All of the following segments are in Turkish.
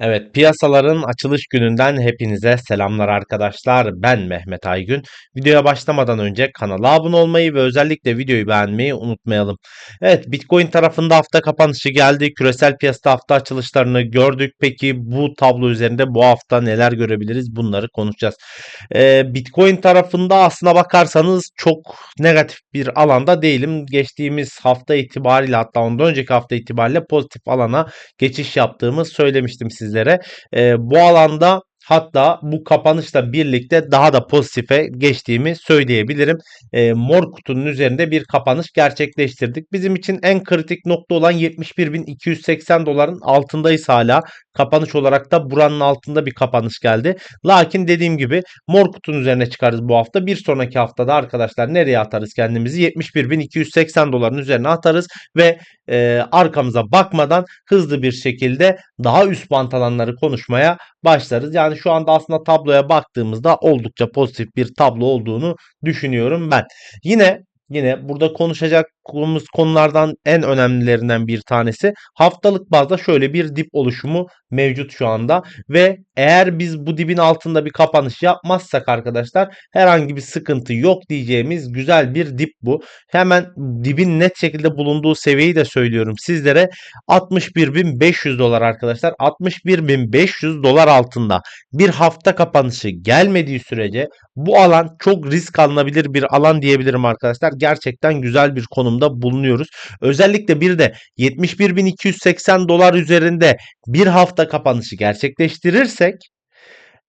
Evet, piyasaların açılış gününden hepinize selamlar arkadaşlar. Ben Mehmet Aygün. Videoya başlamadan önce kanala abone olmayı ve özellikle videoyu beğenmeyi unutmayalım. Evet, Bitcoin tarafında hafta kapanışı geldi. Küresel piyasada hafta açılışlarını gördük. Peki bu tablo üzerinde bu hafta neler görebiliriz? Bunları konuşacağız. Ee, Bitcoin tarafında aslına bakarsanız çok negatif bir alanda değilim. Geçtiğimiz hafta itibariyle hatta ondan önceki hafta itibariyle pozitif alana geçiş yaptığımı söylemiştim sizlere. E, bu alanda Hatta bu kapanışla birlikte daha da pozitife geçtiğimi söyleyebilirim. E, mor kutunun üzerinde bir kapanış gerçekleştirdik. Bizim için en kritik nokta olan 71.280 doların altındayız hala. Kapanış olarak da buranın altında bir kapanış geldi. Lakin dediğim gibi mor kutunun üzerine çıkarız bu hafta. Bir sonraki haftada arkadaşlar nereye atarız kendimizi? 71.280 doların üzerine atarız ve e, arkamıza bakmadan hızlı bir şekilde daha üst bant alanları konuşmaya başlarız. Yani şu anda aslında tabloya baktığımızda oldukça pozitif bir tablo olduğunu düşünüyorum ben. Yine Yine burada konuşacağımız konulardan en önemlilerinden bir tanesi haftalık bazda şöyle bir dip oluşumu mevcut şu anda ve eğer biz bu dibin altında bir kapanış yapmazsak arkadaşlar herhangi bir sıkıntı yok diyeceğimiz güzel bir dip bu. Hemen dibin net şekilde bulunduğu seviyeyi de söylüyorum sizlere 61.500 dolar arkadaşlar 61.500 dolar altında bir hafta kapanışı gelmediği sürece bu alan çok risk alınabilir bir alan diyebilirim arkadaşlar. Gerçekten güzel bir konumda bulunuyoruz. Özellikle bir de 71.280 dolar üzerinde bir hafta kapanışı gerçekleştirirsek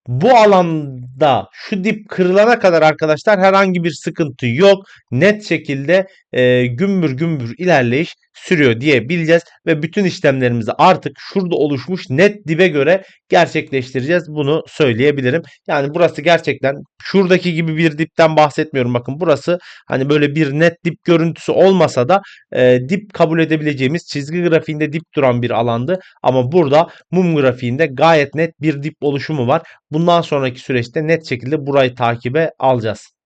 bu alanda şu dip kırılana kadar arkadaşlar herhangi bir sıkıntı yok. Net şekilde e, gümbür gümbür ilerleyiş sürüyor diyebileceğiz ve bütün işlemlerimizi artık şurada oluşmuş net dibe göre gerçekleştireceğiz. Bunu söyleyebilirim. Yani burası gerçekten şuradaki gibi bir dipten bahsetmiyorum. Bakın burası hani böyle bir net dip görüntüsü olmasa da e, dip kabul edebileceğimiz çizgi grafiğinde dip duran bir alandı. Ama burada mum grafiğinde gayet net bir dip oluşumu var. Bundan sonraki süreçte net şekilde burayı takibe alacağız.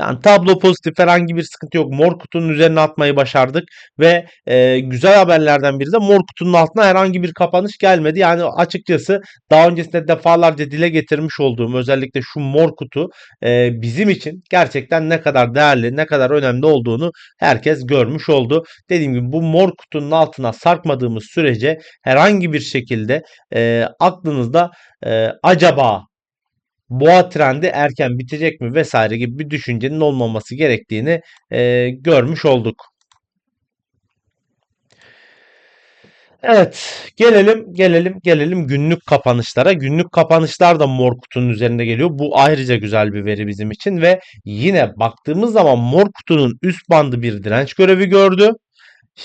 Yani tablo pozitif herhangi bir sıkıntı yok. Mor kutunun üzerine atmayı başardık ve e, güzel haberlerden biri de mor kutunun altına herhangi bir kapanış gelmedi. Yani açıkçası daha öncesinde defalarca dile getirmiş olduğum özellikle şu mor kutu e, bizim için gerçekten ne kadar değerli, ne kadar önemli olduğunu herkes görmüş oldu. Dediğim gibi bu mor kutunun altına sarkmadığımız sürece herhangi bir şekilde e, aklınızda e, acaba boğa trendi erken bitecek mi vesaire gibi bir düşüncenin olmaması gerektiğini e, görmüş olduk. Evet, gelelim gelelim gelelim günlük kapanışlara. Günlük kapanışlar da mor kutunun üzerinde geliyor. Bu ayrıca güzel bir veri bizim için ve yine baktığımız zaman mor kutunun üst bandı bir direnç görevi gördü.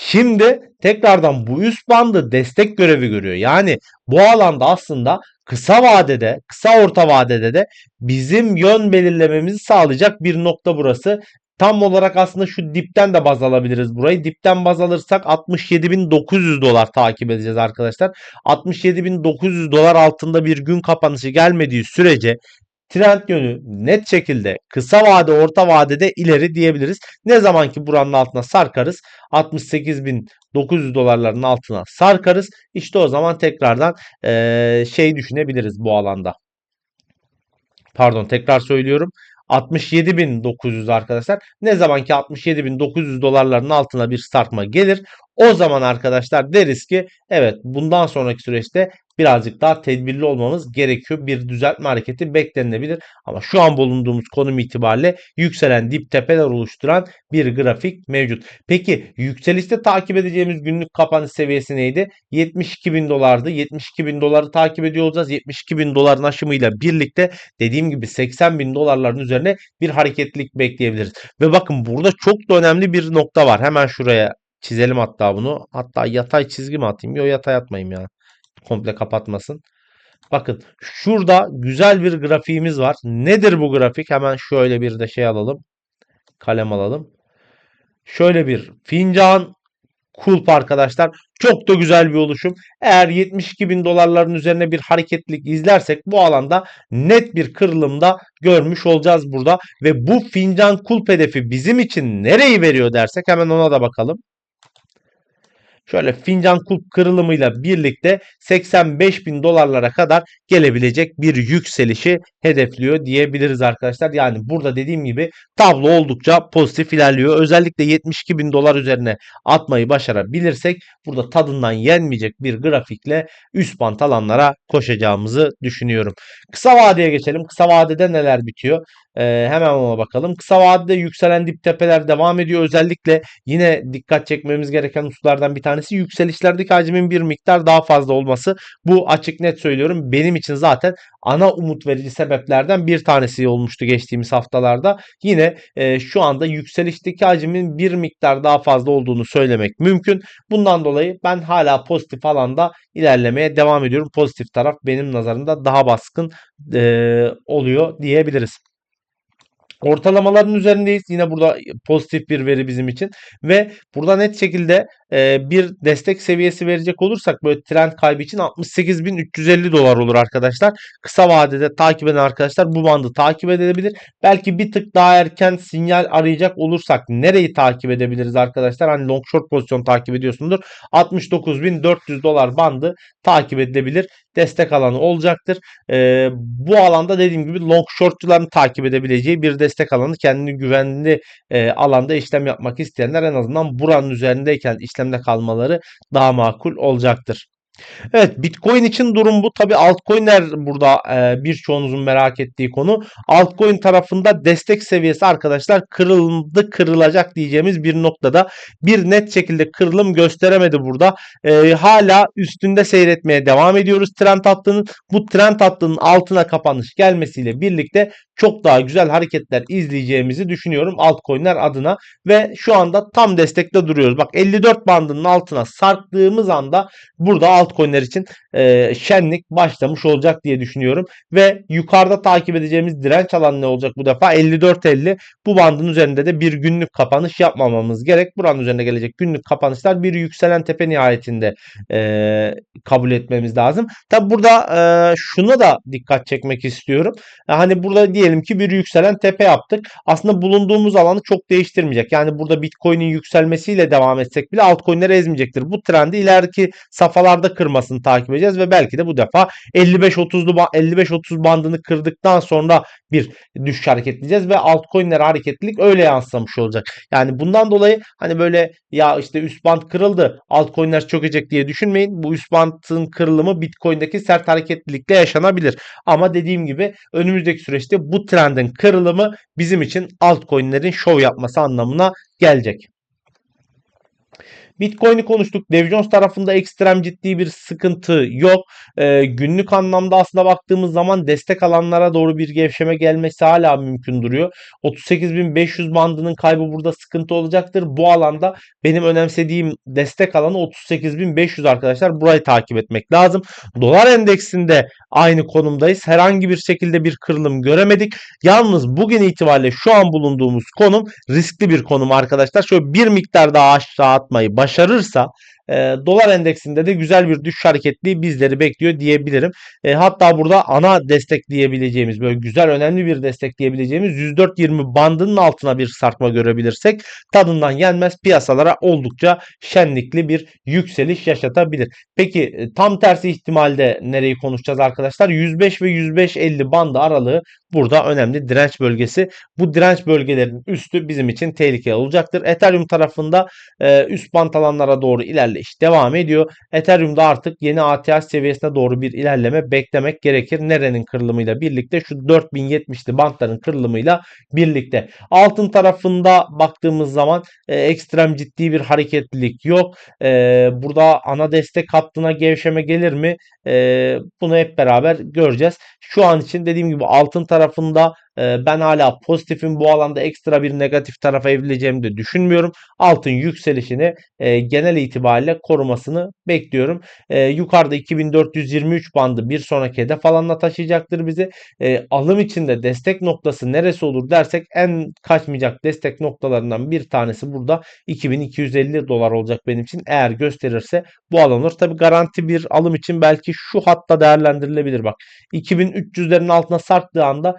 Şimdi tekrardan bu üst bandı destek görevi görüyor. Yani bu alanda aslında kısa vadede, kısa orta vadede de bizim yön belirlememizi sağlayacak bir nokta burası. Tam olarak aslında şu dipten de baz alabiliriz burayı. Dipten baz alırsak 67.900 dolar takip edeceğiz arkadaşlar. 67.900 dolar altında bir gün kapanışı gelmediği sürece trend yönü net şekilde kısa vade orta vadede ileri diyebiliriz. Ne zaman ki buranın altına sarkarız 68.900 dolarların altına sarkarız. İşte o zaman tekrardan ee, şey düşünebiliriz bu alanda. Pardon tekrar söylüyorum. 67.900 arkadaşlar. Ne zaman ki 67.900 dolarların altına bir sarkma gelir o zaman arkadaşlar deriz ki evet bundan sonraki süreçte birazcık daha tedbirli olmamız gerekiyor. Bir düzeltme hareketi beklenilebilir. Ama şu an bulunduğumuz konum itibariyle yükselen dip tepeler oluşturan bir grafik mevcut. Peki yükselişte takip edeceğimiz günlük kapanış seviyesi neydi? 72 bin dolardı. 72 bin doları takip ediyor olacağız. 72 bin doların aşımıyla birlikte dediğim gibi 80 bin dolarların üzerine bir hareketlilik bekleyebiliriz. Ve bakın burada çok da önemli bir nokta var. Hemen şuraya çizelim hatta bunu. Hatta yatay çizgi mi atayım? Yok yatay atmayayım ya komple kapatmasın. Bakın şurada güzel bir grafiğimiz var. Nedir bu grafik? Hemen şöyle bir de şey alalım. Kalem alalım. Şöyle bir fincan kulp arkadaşlar. Çok da güzel bir oluşum. Eğer 72 bin dolarların üzerine bir hareketlik izlersek bu alanda net bir kırılımda görmüş olacağız burada. Ve bu fincan kulp hedefi bizim için nereyi veriyor dersek hemen ona da bakalım. Şöyle fincan kulp kırılımıyla birlikte 85 bin dolarlara kadar gelebilecek bir yükselişi hedefliyor diyebiliriz arkadaşlar. Yani burada dediğim gibi tablo oldukça pozitif ilerliyor. Özellikle 72 bin dolar üzerine atmayı başarabilirsek burada tadından yenmeyecek bir grafikle üst bant alanlara koşacağımızı düşünüyorum. Kısa vadeye geçelim. Kısa vadede neler bitiyor? Ee, hemen ona bakalım. Kısa vadede yükselen dip tepeler devam ediyor. Özellikle yine dikkat çekmemiz gereken hususlardan bir tanesi yükselişlerdeki hacmin bir miktar daha fazla olması. Bu açık net söylüyorum. Benim için zaten ana umut verici sebeplerden bir tanesi olmuştu geçtiğimiz haftalarda. Yine e, şu anda yükselişteki hacmin bir miktar daha fazla olduğunu söylemek mümkün. Bundan dolayı ben hala pozitif alanda ilerlemeye devam ediyorum. Pozitif taraf benim nazarımda daha baskın e, oluyor diyebiliriz. Ortalamaların üzerindeyiz. Yine burada pozitif bir veri bizim için. Ve burada net şekilde e, bir destek seviyesi verecek olursak böyle trend kaybı için 68.350 dolar olur arkadaşlar. Kısa vadede takip eden arkadaşlar bu bandı takip edebilir. Belki bir tık daha erken sinyal arayacak olursak nereyi takip edebiliriz arkadaşlar? Hani long short pozisyon takip ediyorsundur. 69.400 dolar bandı takip edilebilir. Destek alanı olacaktır. E, bu alanda dediğim gibi long shortçuların takip edebileceği bir destek alanı kendini güvenli e, alanda işlem yapmak isteyenler en azından buranın üzerindeyken işlemde kalmaları daha makul olacaktır. Evet Bitcoin için durum bu. Tabi altcoin'ler burada e, birçoğunuzun merak ettiği konu. Altcoin tarafında destek seviyesi arkadaşlar kırıldı kırılacak diyeceğimiz bir noktada bir net şekilde kırılım gösteremedi burada. E, hala üstünde seyretmeye devam ediyoruz trend hattının. Bu trend hattının altına kapanış gelmesiyle birlikte çok daha güzel hareketler izleyeceğimizi düşünüyorum altcoin'ler adına ve şu anda tam destekte duruyoruz. Bak 54 bandının altına sarktığımız anda burada altcoin'ler için e, şenlik başlamış olacak diye düşünüyorum ve yukarıda takip edeceğimiz direnç alanı ne olacak bu defa 54.50 bu bandın üzerinde de bir günlük kapanış yapmamamız gerek. Buranın üzerine gelecek günlük kapanışlar bir yükselen tepe nihayetinde e, kabul etmemiz lazım. Tabi burada e, şuna da dikkat çekmek istiyorum. Hani burada diye diyelim ki bir yükselen tepe yaptık. Aslında bulunduğumuz alanı çok değiştirmeyecek. Yani burada Bitcoin'in yükselmesiyle devam etsek bile altcoin'leri ezmeyecektir. Bu trendi ileriki safhalarda kırmasını takip edeceğiz ve belki de bu defa 55-30'lu 55-30 bandını kırdıktan sonra bir düşüş hareketleyeceğiz ve altcoin'lere hareketlilik öyle yansımış olacak. Yani bundan dolayı hani böyle ya işte üst band kırıldı altcoin'ler çökecek diye düşünmeyin. Bu üst bandın kırılımı Bitcoin'deki sert hareketlilikle yaşanabilir. Ama dediğim gibi önümüzdeki süreçte bu trendin kırılımı bizim için altcoin'lerin şov yapması anlamına gelecek. Bitcoin'i konuştuk. Dow Jones tarafında ekstrem ciddi bir sıkıntı yok. E, günlük anlamda aslında baktığımız zaman destek alanlara doğru bir gevşeme gelmesi hala mümkün duruyor. 38.500 bandının kaybı burada sıkıntı olacaktır. Bu alanda benim önemsediğim destek alanı 38.500 arkadaşlar. Burayı takip etmek lazım. Dolar endeksinde aynı konumdayız. Herhangi bir şekilde bir kırılım göremedik. Yalnız bugün itibariyle şu an bulunduğumuz konum riskli bir konum arkadaşlar. Şöyle bir miktar daha aşağı atmayı başarırsa e, dolar endeksinde de güzel bir düşüş hareketliği bizleri bekliyor diyebilirim. E, hatta burada ana destek diyebileceğimiz böyle güzel önemli bir destek diyebileceğimiz 104.20 bandının altına bir sarkma görebilirsek tadından yenmez piyasalara oldukça şenlikli bir yükseliş yaşatabilir. Peki e, tam tersi ihtimalde nereyi konuşacağız arkadaşlar? 105 ve 105.50 bandı aralığı burada önemli direnç bölgesi. Bu direnç bölgelerinin üstü bizim için tehlikeli olacaktır. Ethereum tarafında e, üst band alanlara doğru ilerleyiş devam ediyor. Ethereum'da artık yeni ATH seviyesine doğru bir ilerleme beklemek gerekir. Nerenin kırılımıyla birlikte şu 4070'li bantların kırılımıyla birlikte. Altın tarafında baktığımız zaman e, ekstrem ciddi bir hareketlilik yok. E, burada ana destek hattına gevşeme gelir mi? E, bunu hep beraber göreceğiz. Şu an için dediğim gibi altın tarafında ben hala pozitifin bu alanda ekstra bir negatif tarafa evrileceğimi de düşünmüyorum. Altın yükselişini genel itibariyle korumasını bekliyorum. yukarıda 2423 bandı bir sonraki hedef alanına taşıyacaktır bizi. alım içinde destek noktası neresi olur dersek en kaçmayacak destek noktalarından bir tanesi burada 2250 dolar olacak benim için. Eğer gösterirse bu alan. Tabi garanti bir alım için belki şu hatta değerlendirilebilir. Bak 2300'lerin altına sarktığı anda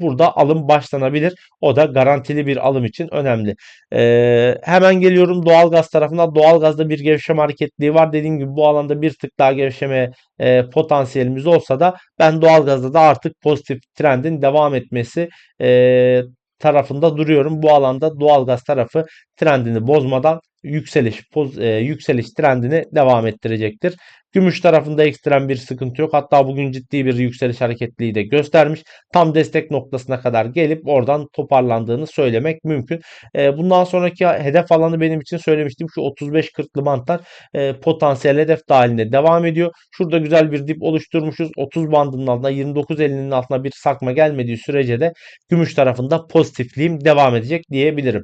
burada alım başlanabilir. O da garantili bir alım için önemli. E, hemen geliyorum doğalgaz tarafına. Doğalgazda bir gevşeme hareketliği var. Dediğim gibi bu alanda bir tık daha gevşeme e, potansiyelimiz olsa da ben doğalgazda da artık pozitif trendin devam etmesi e, tarafında duruyorum. Bu alanda doğalgaz tarafı trendini bozmadan yükseliş poz, e, yükseliş trendini devam ettirecektir. Gümüş tarafında ekstrem bir sıkıntı yok. Hatta bugün ciddi bir yükseliş hareketliği de göstermiş. Tam destek noktasına kadar gelip oradan toparlandığını söylemek mümkün. E, bundan sonraki hedef alanı benim için söylemiştim. Şu 35-40'lı bantlar e, potansiyel hedef dahilinde devam ediyor. Şurada güzel bir dip oluşturmuşuz. 30 bandının altına 29.50'nin altına bir sarkma gelmediği sürece de gümüş tarafında pozitifliğim devam edecek diyebilirim.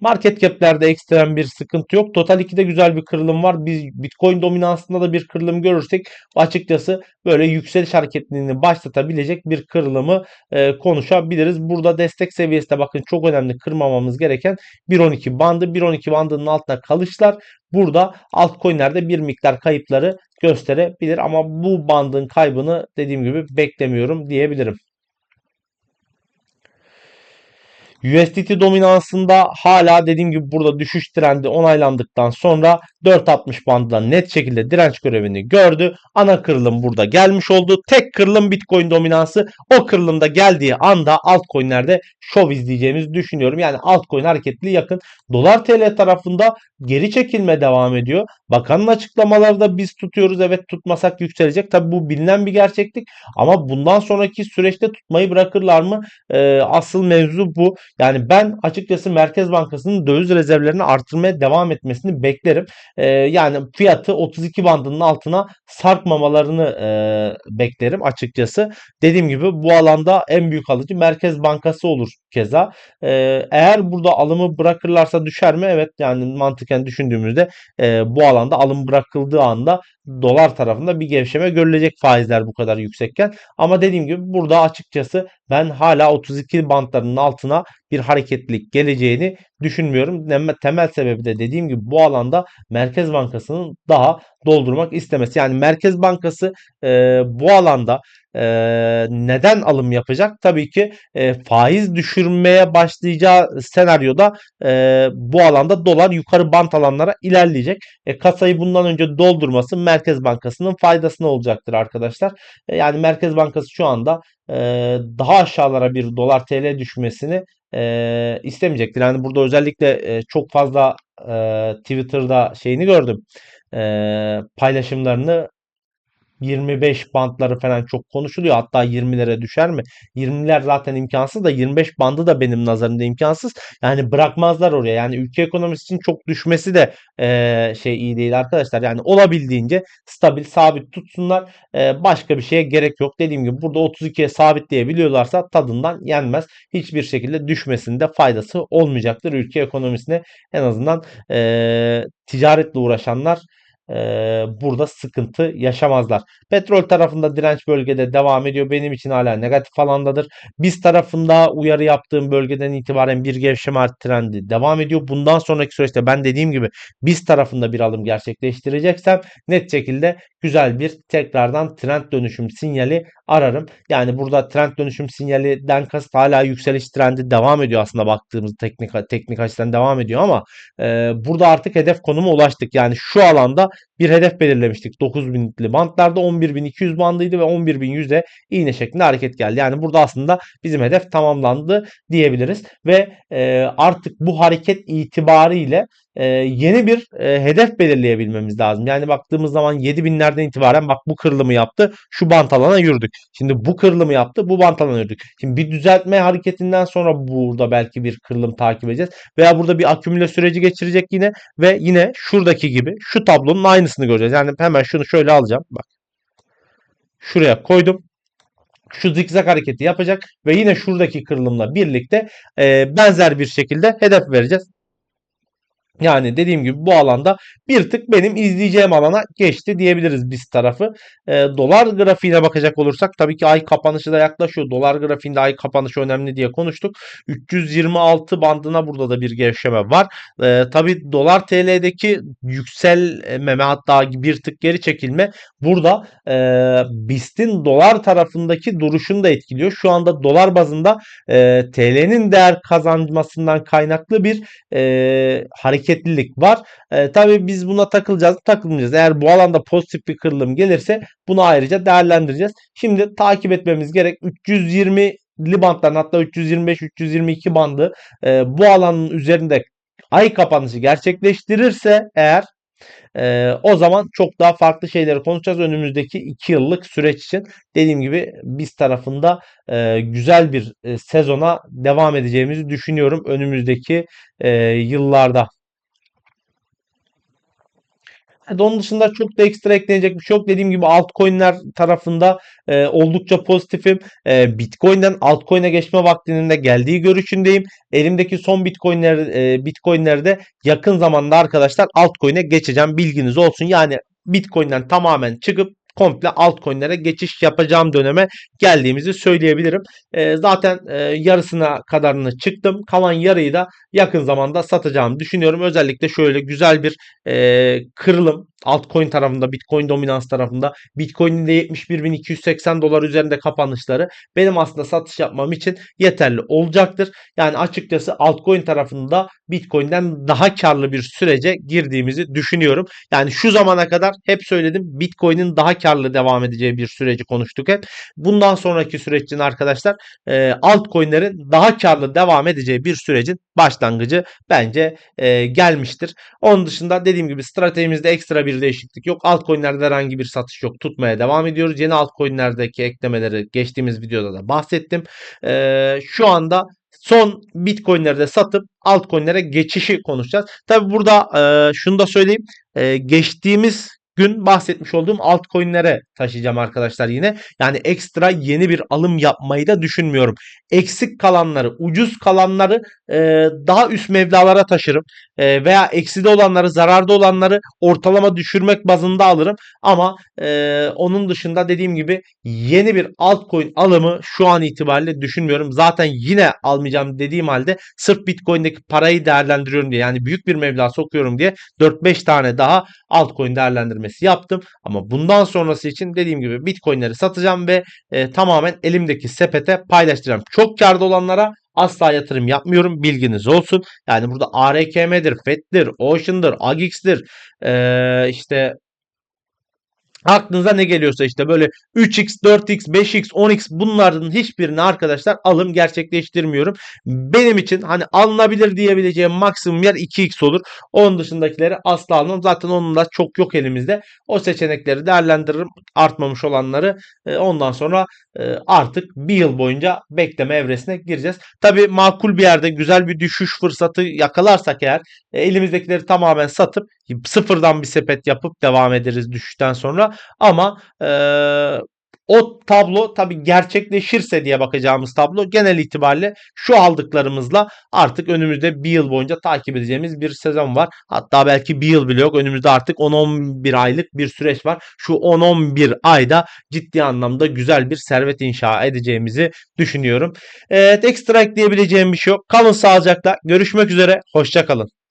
Market cap'lerde ekstrem bir sıkıntı yok. Total 2'de güzel bir kırılım var. Biz Bitcoin dominansında da bir kırılım görürsek açıkçası böyle yükseliş hareketliliğini başlatabilecek bir kırılımı e, konuşabiliriz. Burada destek seviyesi de bakın çok önemli kırmamamız gereken 1.12 bandı. 1.12 bandının altında kalışlar burada altcoin'lerde bir miktar kayıpları gösterebilir ama bu bandın kaybını dediğim gibi beklemiyorum diyebilirim. USDT dominansında hala dediğim gibi burada düşüş trendi onaylandıktan sonra 4.60 bandında net şekilde direnç görevini gördü. Ana kırılım burada gelmiş oldu. Tek kırılım Bitcoin dominansı. O kırılımda geldiği anda altcoin'lerde şov izleyeceğimizi düşünüyorum. Yani altcoin hareketli yakın. Dolar TL tarafında geri çekilme devam ediyor. Bakanın açıklamaları da biz tutuyoruz. Evet tutmasak yükselecek. Tabi bu bilinen bir gerçeklik. Ama bundan sonraki süreçte tutmayı bırakırlar mı? Ee, asıl mevzu bu. Yani ben açıkçası Merkez Bankası'nın döviz rezervlerini artırmaya devam etmesini beklerim. Ee, yani fiyatı 32 bandının altına sarkmamalarını e, beklerim açıkçası. Dediğim gibi bu alanda en büyük alıcı Merkez Bankası olur keza. Ee, eğer burada alımı bırakırlarsa düşer mi? Evet yani mantıken düşündüğümüzde e, bu alanda alım bırakıldığı anda dolar tarafında bir gevşeme görülecek faizler bu kadar yüksekken. Ama dediğim gibi burada açıkçası ben hala 32 bantlarının altına bir hareketlilik geleceğini düşünmüyorum. Temel sebebi de dediğim gibi bu alanda Merkez Bankası'nın daha doldurmak istemesi. Yani Merkez Bankası e, bu alanda e, neden alım yapacak? Tabii ki e, faiz düşürmeye başlayacağı senaryoda e, bu alanda dolar yukarı bant alanlara ilerleyecek. E, kasayı bundan önce doldurması Merkez Bankası'nın faydasına olacaktır arkadaşlar. E, yani Merkez Bankası şu anda e, daha aşağılara bir dolar TL düşmesini e, istemeyecektir. Yani burada özellikle e, çok fazla e, Twitter'da şeyini gördüm. E, paylaşımlarını 25 bantları falan çok konuşuluyor. Hatta 20'lere düşer mi? 20'ler zaten imkansız da 25 bandı da benim nazarımda imkansız. Yani bırakmazlar oraya. Yani ülke ekonomisi için çok düşmesi de e, şey iyi değil arkadaşlar. Yani olabildiğince stabil, sabit tutsunlar. E, başka bir şeye gerek yok. Dediğim gibi burada 32'ye sabitleyebiliyorlarsa tadından yenmez. Hiçbir şekilde düşmesinde faydası olmayacaktır. Ülke ekonomisine en azından e, ticaretle uğraşanlar burada sıkıntı yaşamazlar. Petrol tarafında direnç bölgede devam ediyor. Benim için hala negatif alandadır. Biz tarafında uyarı yaptığım bölgeden itibaren bir gevşeme trendi devam ediyor. Bundan sonraki süreçte ben dediğim gibi biz tarafında bir alım gerçekleştireceksem net şekilde güzel bir tekrardan trend dönüşüm sinyali ararım. Yani burada trend dönüşüm sinyalinden kasıt hala yükseliş trendi devam ediyor aslında baktığımız teknik teknik açıdan devam ediyor ama e, burada artık hedef konuma ulaştık. Yani şu alanda bir hedef belirlemiştik. 9000'li bantlarda 11.200 bandıydı ve 11.100'e iğne şeklinde hareket geldi. Yani burada aslında bizim hedef tamamlandı diyebiliriz ve e, artık bu hareket itibariyle e, yeni bir e, hedef belirleyebilmemiz lazım. Yani baktığımız zaman 7000'lerden itibaren bak bu kırılımı yaptı. Şu bant alana yürüdük. Şimdi bu kırılımı yaptı. Bu bant alana yürüdük. Şimdi bir düzeltme hareketinden sonra burada belki bir kırılım takip edeceğiz. Veya burada bir akümüle süreci geçirecek yine ve yine şuradaki gibi şu tablonun aynısını göreceğiz. Yani hemen şunu şöyle alacağım. Bak. Şuraya koydum şu zikzak hareketi yapacak ve yine şuradaki kırılımla birlikte e, benzer bir şekilde hedef vereceğiz. Yani dediğim gibi bu alanda bir tık benim izleyeceğim alana geçti diyebiliriz biz tarafı. E, dolar grafiğine bakacak olursak tabii ki ay kapanışı da yaklaşıyor. Dolar grafiğinde ay kapanışı önemli diye konuştuk. 326 bandına burada da bir gevşeme var. E, tabii dolar TL'deki yükselmeme hatta bir tık geri çekilme burada e, BIST'in dolar tarafındaki duruşunu da etkiliyor. Şu anda dolar bazında e, TL'nin değer kazanmasından kaynaklı bir e, hareketlilik var. E, tabii biz buna takılacağız, takılmayacağız. Eğer bu alanda pozitif bir kırılım gelirse bunu ayrıca değerlendireceğiz. Şimdi takip etmemiz gerek. 320 bantların hatta 325-322 bandı e, bu alanın üzerinde ay kapanışı gerçekleştirirse eğer e, o zaman çok daha farklı şeyleri konuşacağız önümüzdeki 2 yıllık süreç için. Dediğim gibi biz tarafında e, güzel bir e, sezona devam edeceğimizi düşünüyorum önümüzdeki e, yıllarda. Evet, onun dışında çok da ekstra eklenecek bir şey yok. Dediğim gibi altcoin'ler tarafında e, oldukça pozitifim. E, Bitcoin'den altcoin'e geçme vaktinin de geldiği görüşündeyim. Elimdeki son Bitcoin'ler e, Bitcoin'leri de yakın zamanda arkadaşlar altcoin'e geçeceğim. Bilginiz olsun. Yani Bitcoin'den tamamen çıkıp komple altcoin'lere geçiş yapacağım döneme geldiğimizi söyleyebilirim. E, zaten e, yarısına kadarını çıktım. Kalan yarıyı da yakın zamanda satacağımı düşünüyorum. Özellikle şöyle güzel bir e, kırılım altcoin tarafında, Bitcoin dominans tarafında Bitcoin'in de 71.280 dolar üzerinde kapanışları benim aslında satış yapmam için yeterli olacaktır. Yani açıkçası altcoin tarafında Bitcoin'den daha karlı bir sürece girdiğimizi düşünüyorum. Yani şu zamana kadar hep söyledim Bitcoin'in daha karlı devam edeceği bir süreci konuştuk hep. Bundan sonraki süreç için arkadaşlar e, altcoin'lerin daha karlı devam edeceği bir sürecin başlangıcı bence e, gelmiştir. Onun dışında dediğim gibi stratejimizde ekstra bir değişiklik yok. Altcoin'lerde herhangi bir satış yok. Tutmaya devam ediyoruz. Yeni altcoin'lerdeki eklemeleri geçtiğimiz videoda da bahsettim. E, şu anda son Bitcoin'leri de satıp altcoin'lere geçişi konuşacağız. Tabi burada e, şunu da söyleyeyim. E, geçtiğimiz gün bahsetmiş olduğum altcoin'lere taşıyacağım arkadaşlar yine. Yani ekstra yeni bir alım yapmayı da düşünmüyorum. Eksik kalanları, ucuz kalanları e, daha üst mevlalara taşırım. E, veya ekside olanları, zararda olanları ortalama düşürmek bazında alırım. Ama e, onun dışında dediğim gibi yeni bir altcoin alımı şu an itibariyle düşünmüyorum. Zaten yine almayacağım dediğim halde sırf Bitcoin'deki parayı değerlendiriyorum diye yani büyük bir meblağ sokuyorum diye 4-5 tane daha altcoin değerlendirmesi yaptım. Ama bundan sonrası için dediğim gibi Bitcoin'leri satacağım ve e, tamamen elimdeki sepete paylaştıracağım. Çok karda olanlara asla yatırım yapmıyorum. Bilginiz olsun. Yani burada ARKM'dir, FED'dir, Ocean'dır, AGX'dir, ee, işte Aklınıza ne geliyorsa işte böyle 3x, 4x, 5x, 10x bunların hiçbirini arkadaşlar alım gerçekleştirmiyorum. Benim için hani alınabilir diyebileceğim maksimum yer 2x olur. Onun dışındakileri asla almam. Zaten onun da çok yok elimizde. O seçenekleri değerlendiririm. Artmamış olanları e, ondan sonra e, artık bir yıl boyunca bekleme evresine gireceğiz. Tabi makul bir yerde güzel bir düşüş fırsatı yakalarsak eğer e, elimizdekileri tamamen satıp sıfırdan bir sepet yapıp devam ederiz düşüşten sonra. Ama e, o tablo tabi gerçekleşirse diye bakacağımız tablo genel itibariyle şu aldıklarımızla artık önümüzde bir yıl boyunca takip edeceğimiz bir sezon var. Hatta belki bir yıl bile yok. Önümüzde artık 10-11 aylık bir süreç var. Şu 10-11 ayda ciddi anlamda güzel bir servet inşa edeceğimizi düşünüyorum. Evet ekstra ekleyebileceğim bir şey yok. Kalın sağlıcakla. Görüşmek üzere. Hoşçakalın.